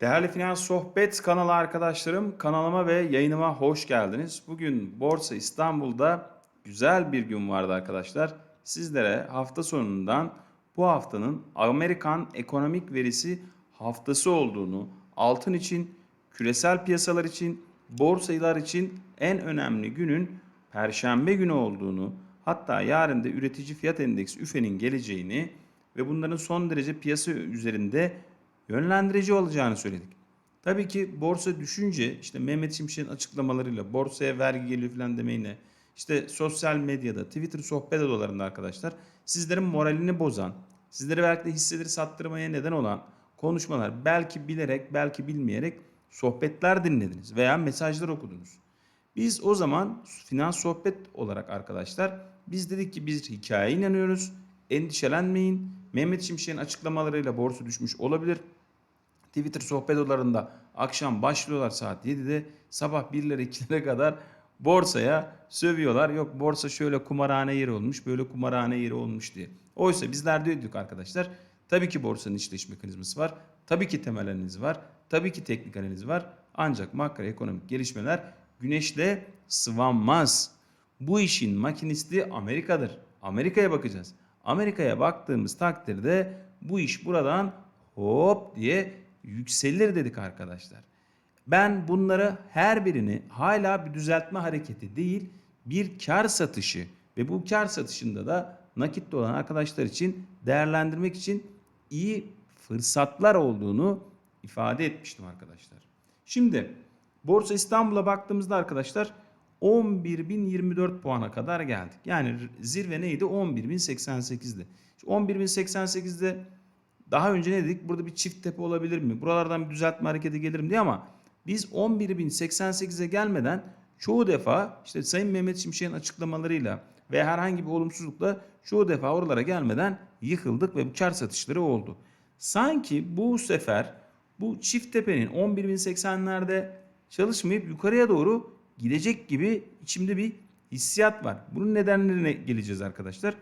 Değerli Finans Sohbet kanalı arkadaşlarım, kanalıma ve yayınıma hoş geldiniz. Bugün Borsa İstanbul'da güzel bir gün vardı arkadaşlar. Sizlere hafta sonundan bu haftanın Amerikan ekonomik verisi haftası olduğunu, altın için, küresel piyasalar için, borsalar için en önemli günün Perşembe günü olduğunu, hatta yarın da üretici fiyat endeksi üfenin geleceğini ve bunların son derece piyasa üzerinde yönlendirici olacağını söyledik. Tabii ki borsa düşünce işte Mehmet Şimşek'in açıklamalarıyla borsaya vergi geliyor falan demeyle işte sosyal medyada Twitter sohbet odalarında arkadaşlar sizlerin moralini bozan, sizleri belki de hisseleri sattırmaya neden olan konuşmalar belki bilerek belki bilmeyerek sohbetler dinlediniz veya mesajlar okudunuz. Biz o zaman finans sohbet olarak arkadaşlar biz dedik ki biz hikayeye inanıyoruz. Endişelenmeyin. Mehmet Şimşek'in açıklamalarıyla borsa düşmüş olabilir. Twitter sohbet odalarında akşam başlıyorlar saat 7'de sabah 1'lere 2'lere kadar borsaya sövüyorlar. Yok borsa şöyle kumarhane yeri olmuş böyle kumarhane yeri olmuş diye. Oysa bizler diyorduk arkadaşlar. Tabii ki borsanın işleyiş mekanizması var. Tabii ki temel analizi var. Tabii ki teknik analizi var. Ancak makroekonomik gelişmeler güneşle sıvanmaz. Bu işin makinisti Amerika'dır. Amerika'ya bakacağız. Amerika'ya baktığımız takdirde bu iş buradan hop diye yükselir dedik arkadaşlar. Ben bunları her birini hala bir düzeltme hareketi değil bir kar satışı ve bu kar satışında da nakitli olan arkadaşlar için değerlendirmek için iyi fırsatlar olduğunu ifade etmiştim arkadaşlar. Şimdi Borsa İstanbul'a baktığımızda arkadaşlar 11.024 puana kadar geldik. Yani zirve neydi? 11.088'di. 11.088'de daha önce ne dedik? Burada bir çift tepe olabilir mi? Buralardan bir düzeltme hareketi gelir mi diye ama biz 11.088'e gelmeden çoğu defa işte Sayın Mehmet Şimşek'in açıklamalarıyla ve herhangi bir olumsuzlukla çoğu defa oralara gelmeden yıkıldık ve bu kar satışları oldu. Sanki bu sefer bu çift tepenin 11.080'lerde çalışmayıp yukarıya doğru gidecek gibi içimde bir hissiyat var. Bunun nedenlerine geleceğiz arkadaşlar.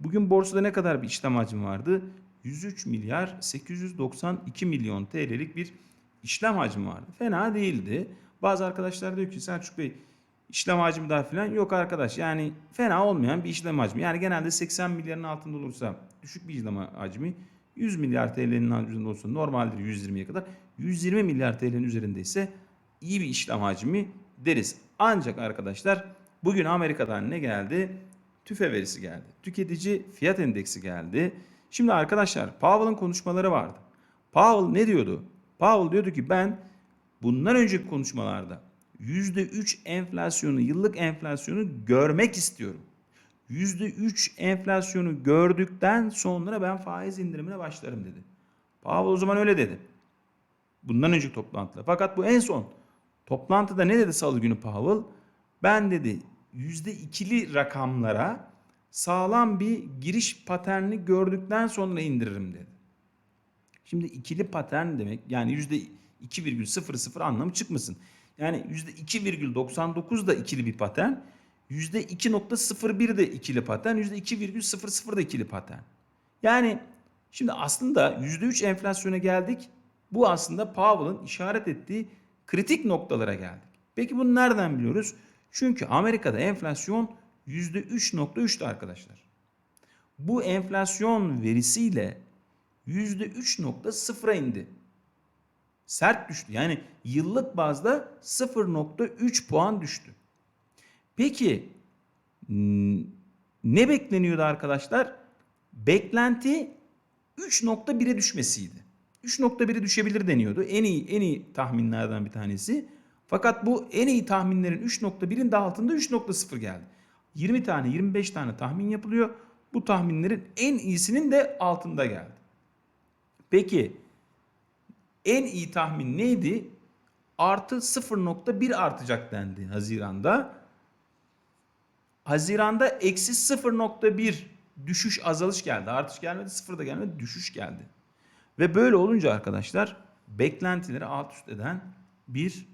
Bugün borsada ne kadar bir işlem hacmi vardı? 103 milyar 892 milyon TL'lik bir işlem hacmi vardı. Fena değildi. Bazı arkadaşlar diyor ki Selçuk Bey işlem hacmi daha falan yok arkadaş. Yani fena olmayan bir işlem hacmi. Yani genelde 80 milyarın altında olursa düşük bir işlem hacmi 100 milyar TL'nin üzerinde olsa normaldir 120'ye kadar. 120 milyar TL'nin üzerinde ise iyi bir işlem hacmi deriz. Ancak arkadaşlar bugün Amerika'dan ne geldi? TÜFE verisi geldi. Tüketici fiyat endeksi geldi. Şimdi arkadaşlar Powell'ın konuşmaları vardı. Powell ne diyordu? Powell diyordu ki ben bundan önceki konuşmalarda %3 enflasyonu, yıllık enflasyonu görmek istiyorum. %3 enflasyonu gördükten sonra ben faiz indirimine başlarım dedi. Powell o zaman öyle dedi. Bundan önceki toplantıda. Fakat bu en son toplantıda ne dedi salı günü Powell? Ben dedi %2'li rakamlara sağlam bir giriş paterni gördükten sonra indiririm dedi. Şimdi ikili patern demek yani %2,00 anlamı çıkmasın. Yani %2,99 da ikili bir patern. %2.01 de ikili patern. %2,00 da ikili patern. Yani şimdi aslında %3 enflasyona geldik. Bu aslında Powell'ın işaret ettiği kritik noktalara geldik. Peki bunu nereden biliyoruz? Çünkü Amerika'da enflasyon %3.3'tü arkadaşlar. Bu enflasyon verisiyle %3.0'a indi. Sert düştü. Yani yıllık bazda 0.3 puan düştü. Peki ne bekleniyordu arkadaşlar? Beklenti 3.1'e düşmesiydi. 3.1'e düşebilir deniyordu. En iyi en iyi tahminlerden bir tanesi. Fakat bu en iyi tahminlerin 3.1'in de altında 3.0 geldi. 20 tane 25 tane tahmin yapılıyor. Bu tahminlerin en iyisinin de altında geldi. Peki en iyi tahmin neydi? Artı 0.1 artacak dendi Haziran'da. Haziran'da eksi 0.1 düşüş azalış geldi. Artış gelmedi sıfır da gelmedi düşüş geldi. Ve böyle olunca arkadaşlar beklentileri alt üst eden bir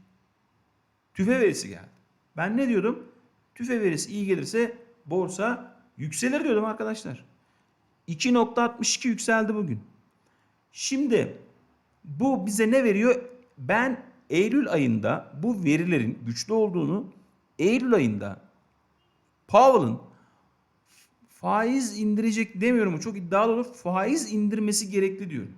tüfe verisi geldi. Ben ne diyordum? Tüfe verisi iyi gelirse borsa yükselir diyordum arkadaşlar. 2.62 yükseldi bugün. Şimdi Bu bize ne veriyor? Ben Eylül ayında bu verilerin güçlü olduğunu Eylül ayında Powell'ın faiz indirecek demiyorum çok iddialı olur. Faiz indirmesi gerekli diyorum.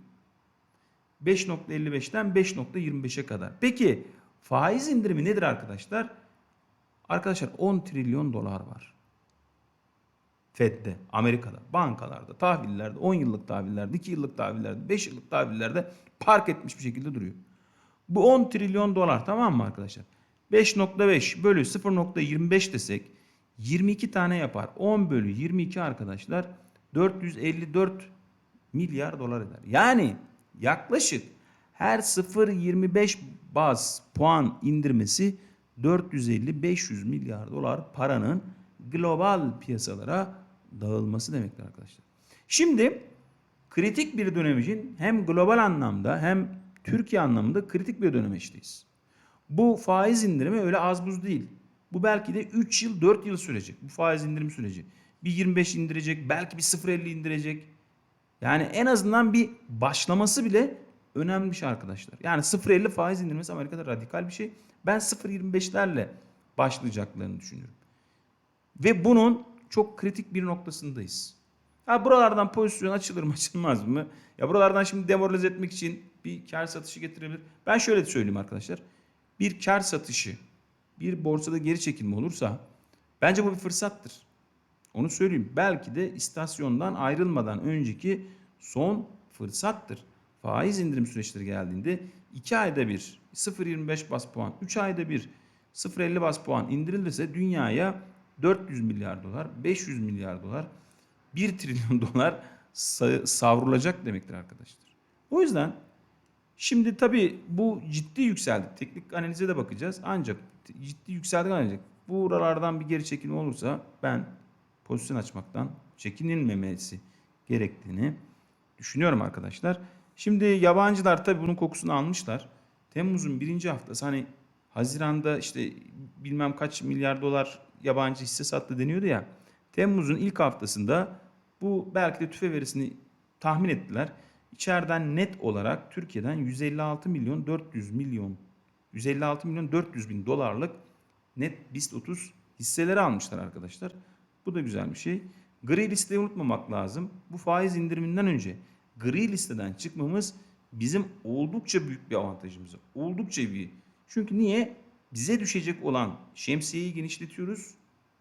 5.55'ten 5.25'e kadar. Peki faiz indirimi nedir arkadaşlar? Arkadaşlar 10 trilyon dolar var. Fed'de, Amerika'da, bankalarda, tahvillerde, 10 yıllık tahvillerde, 2 yıllık tahvillerde, 5 yıllık tahvillerde park etmiş bir şekilde duruyor. Bu 10 trilyon dolar tamam mı arkadaşlar? 5.5 bölü 0.25 desek 22 tane yapar. 10 bölü 22 arkadaşlar 454 milyar dolar eder. Yani yaklaşık her 0.25 baz puan indirmesi 450-500 milyar dolar paranın global piyasalara dağılması demektir arkadaşlar. Şimdi kritik bir dönem için hem global anlamda hem Türkiye anlamında kritik bir dönemeçteyiz. Bu faiz indirimi öyle az buz değil. Bu belki de 3 yıl 4 yıl sürecek. Bu faiz indirim süreci. Bir 25 indirecek, belki bir 0.50 indirecek. Yani en azından bir başlaması bile önemli bir şey arkadaşlar. Yani 0.50 faiz indirmesi Amerika'da radikal bir şey. Ben 0.25'lerle başlayacaklarını düşünüyorum. Ve bunun çok kritik bir noktasındayız. Ha buralardan pozisyon açılır mı açılmaz mı? Ya buralardan şimdi demoralize etmek için bir kar satışı getirebilir. Ben şöyle söyleyeyim arkadaşlar. Bir kar satışı, bir borsada geri çekilme olursa bence bu bir fırsattır. Onu söyleyeyim. Belki de istasyondan ayrılmadan önceki son fırsattır. Faiz indirim süreçleri geldiğinde 2 ayda bir 0.25 bas puan, 3 ayda bir 0.50 bas puan indirilirse dünyaya 400 milyar dolar, 500 milyar dolar, 1 trilyon dolar sa- savrulacak demektir arkadaşlar. O yüzden şimdi tabii bu ciddi yükseldik. Teknik analize de bakacağız. Ancak ciddi yükseldik ancak buralardan bir geri çekilme olursa ben pozisyon açmaktan çekinilmemesi gerektiğini düşünüyorum arkadaşlar. Şimdi yabancılar tabii bunun kokusunu almışlar. Temmuz'un birinci haftası hani Haziran'da işte bilmem kaç milyar dolar yabancı hisse sattı deniyordu ya. Temmuz'un ilk haftasında bu belki de tüfe verisini tahmin ettiler. İçeriden net olarak Türkiye'den 156 milyon 400 milyon 156 milyon 400 bin dolarlık net BIST 30 hisseleri almışlar arkadaşlar. Bu da güzel bir şey. Gri listeyi unutmamak lazım. Bu faiz indiriminden önce gri listeden çıkmamız bizim oldukça büyük bir avantajımız. Oldukça büyük. Çünkü niye? Bize düşecek olan şemsiyeyi genişletiyoruz.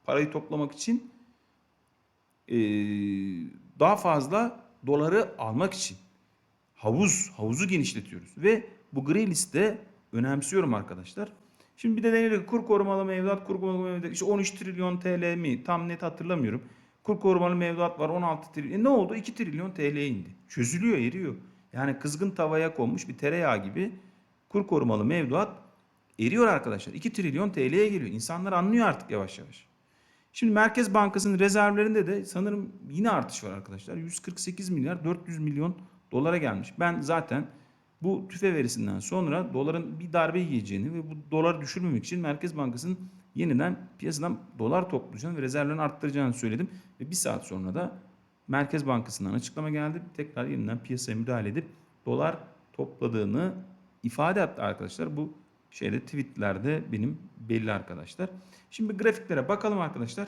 Parayı toplamak için. Ee, daha fazla doları almak için. Havuz, havuzu genişletiyoruz. Ve bu gri liste önemsiyorum arkadaşlar. Şimdi bir de denir ki kur korumalı mevduat, kur korumalı mevduat işte 13 trilyon TL mi tam net hatırlamıyorum. Kur korumalı mevduat var 16 trilyon. E ne oldu? 2 trilyon TL indi. Çözülüyor, eriyor. Yani kızgın tavaya konmuş bir tereyağı gibi kur korumalı mevduat eriyor arkadaşlar. 2 trilyon TL'ye geliyor. İnsanlar anlıyor artık yavaş yavaş. Şimdi Merkez Bankası'nın rezervlerinde de sanırım yine artış var arkadaşlar. 148 milyar 400 milyon dolara gelmiş. Ben zaten bu tüfe verisinden sonra doların bir darbe yiyeceğini ve bu doları düşürmemek için Merkez Bankası'nın yeniden piyasadan dolar toplayacağını ve rezervlerini arttıracağını söyledim. Ve bir saat sonra da Merkez Bankası'ndan açıklama geldi. Tekrar yeniden piyasaya müdahale edip dolar topladığını ifade etti arkadaşlar. Bu şeyde tweetlerde benim belli arkadaşlar. Şimdi grafiklere bakalım arkadaşlar.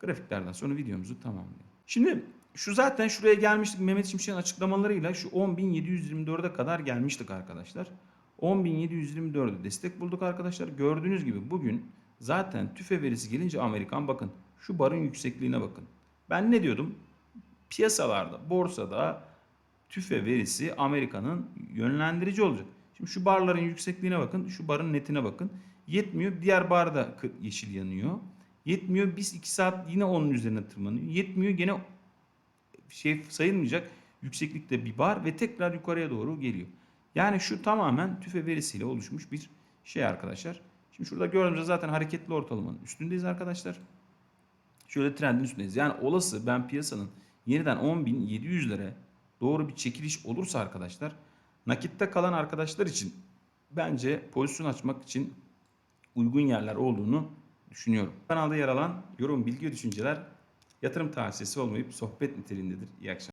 Grafiklerden sonra videomuzu tamamlayalım. Şimdi şu zaten şuraya gelmiştik Mehmet Şimşek'in açıklamalarıyla şu 10.724'e kadar gelmiştik arkadaşlar. 10.724'e destek bulduk arkadaşlar. Gördüğünüz gibi bugün zaten tüfe verisi gelince Amerikan bakın şu barın yüksekliğine bakın. Ben ne diyordum? Piyasalarda, borsada tüfe verisi Amerika'nın yönlendirici olacak. Şimdi şu barların yüksekliğine bakın, şu barın netine bakın. Yetmiyor. Diğer bar da kı- yeşil yanıyor. Yetmiyor. Biz 2 saat yine onun üzerine tırmanıyor. Yetmiyor. Gene şey sayılmayacak yükseklikte bir bar ve tekrar yukarıya doğru geliyor. Yani şu tamamen tüfe verisiyle oluşmuş bir şey arkadaşlar. Şimdi şurada gördüğümüzde zaten hareketli ortalamanın üstündeyiz arkadaşlar. Şöyle trendin üstündeyiz. Yani olası ben piyasanın yeniden 10.700'lere doğru bir çekiliş olursa arkadaşlar nakitte kalan arkadaşlar için bence pozisyon açmak için uygun yerler olduğunu düşünüyorum. Kanalda yer alan yorum, bilgi ve düşünceler yatırım tavsiyesi olmayıp sohbet niteliğindedir. İyi akşamlar.